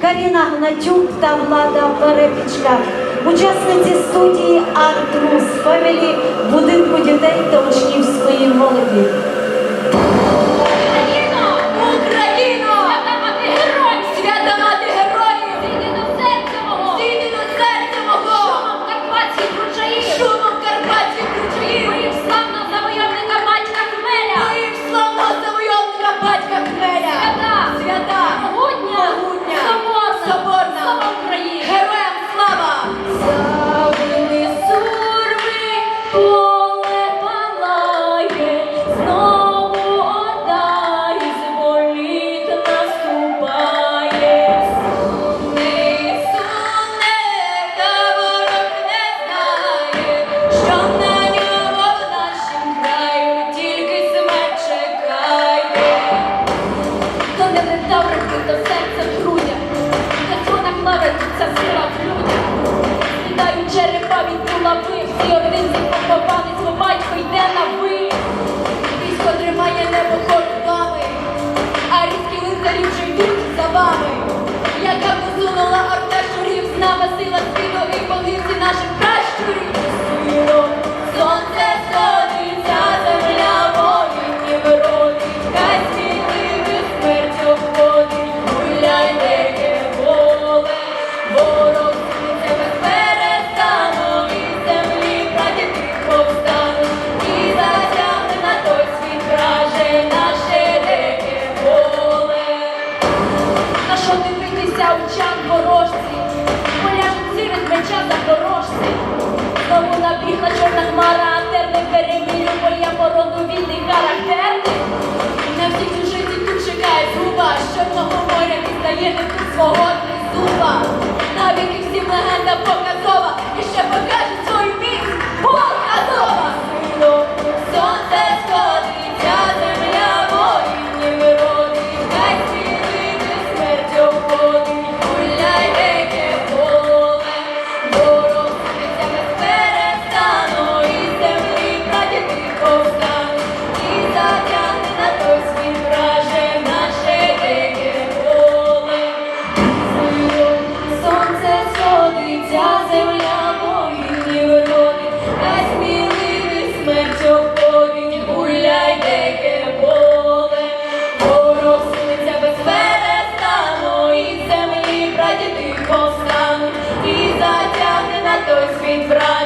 Каріна Гнатюк та Влада Перепічка, учасниці студії «Арт-Рух». до серця грудя, де вона плавиться сира в людях, Світають черепа від булави, всі одинці. Країни свого зуба, навіки всім легенда по. ця земля повільні вроди, та сміливий смерть оповідь, гуляй деке поле, порослиця без перестану, і землі прадіди повстануть, і затягне на той світ брат.